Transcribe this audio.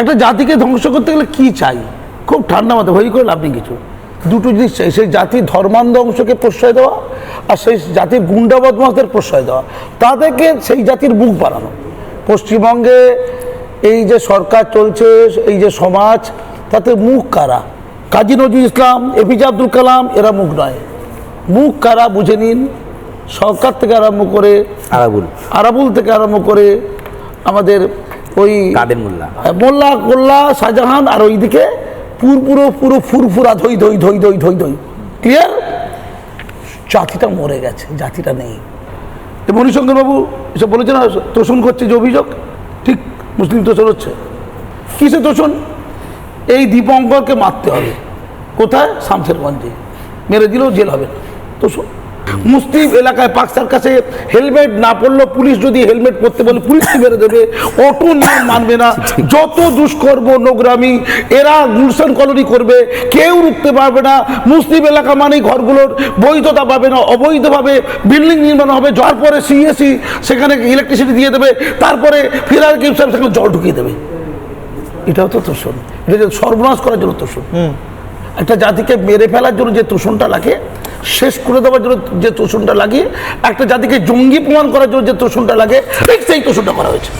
একটা জাতিকে ধ্বংস করতে গেলে কি চাই? খুব ঠান্ডা মাথায় হই করে লাভ নেই কিছু। দুটো জিনিস চাই সেই জাতির ধর্মান্ধ অংশকে প্রশ্রয় দেওয়া আর সেই জাতির গুন্ডা বদমাসদের প্রশ্রয় দেওয়া। তাদেরকে সেই জাতির মুখ বাড়ানো পশ্চিমবঙ্গে এই যে সরকার চলছে এই যে সমাজ তাতে মুখ কারা? কাজী নজরুল ইসলাম এপিজে আব্দুল কালাম এরা মুখ নয়। মুখ কারা বুঝে নিন? সরকার থেকে আরম্ভ করে আরাবুল। আরাবুল থেকে আরম্ভ করে আমাদের ওই কাদের মোল্লা? মোল্লা কোল্লা শাহজাহান আর ওইদিকে পুর পুরো পুরো ফুরফুরা ধই ধই ধই ধই ধই ধই। ক্লিয়ার জাতিটা মরে গেছে জাতিটা নেই। এ মণিশঙ্কর বাবু এসব বলেছে না? তোষণ করছে যে অভিযোগ? ঠিক মুসলিম তোষণ হচ্ছে। কিসে তোষণ? এই দীপঙ্করকে মারতে হবে। কোথায়? শামসেরগঞ্জে মেরে দিলেও জেল হবে না। তোষণ। মুসলিম এলাকায় পাকসার কাছে হেলমেট না পরলেও পুলিশ যদি হেলমেট পরতে বলে পুলিশকে মেরে দেবে। অটো নিয়ম মানবে না। যত দুষ্কর্ম নোংরামি এরা গুলশান কলোনি করবে কেউ রুখতে পারবে না। মুসলিম এলাকা মানেই ঘরগুলোর বৈধতা পাবে না অবৈধভাবে বিল্ডিং নির্মাণ হবে। যার পরে সিএসি সেখানে ইলেকট্রিসিটি দিয়ে দেবে তারপরে ফিরার গিফট সেখানে জল ঢুকিয়ে দেবে। এটাও তো তোষণ। এটা সর্বনাশ করার জন্য তোষণ। একটা জাতিকে মেরে ফেলার জন্য যে তোষণটা লাগে শেষ করে দেওয়ার জন্য যে তোষণটা লাগিয়ে একটা জাতিকে জঙ্গি প্রমাণ করার জন্য যে তোষণটা লাগে, ঠিক সেই তোষণটা করা হয়েছে।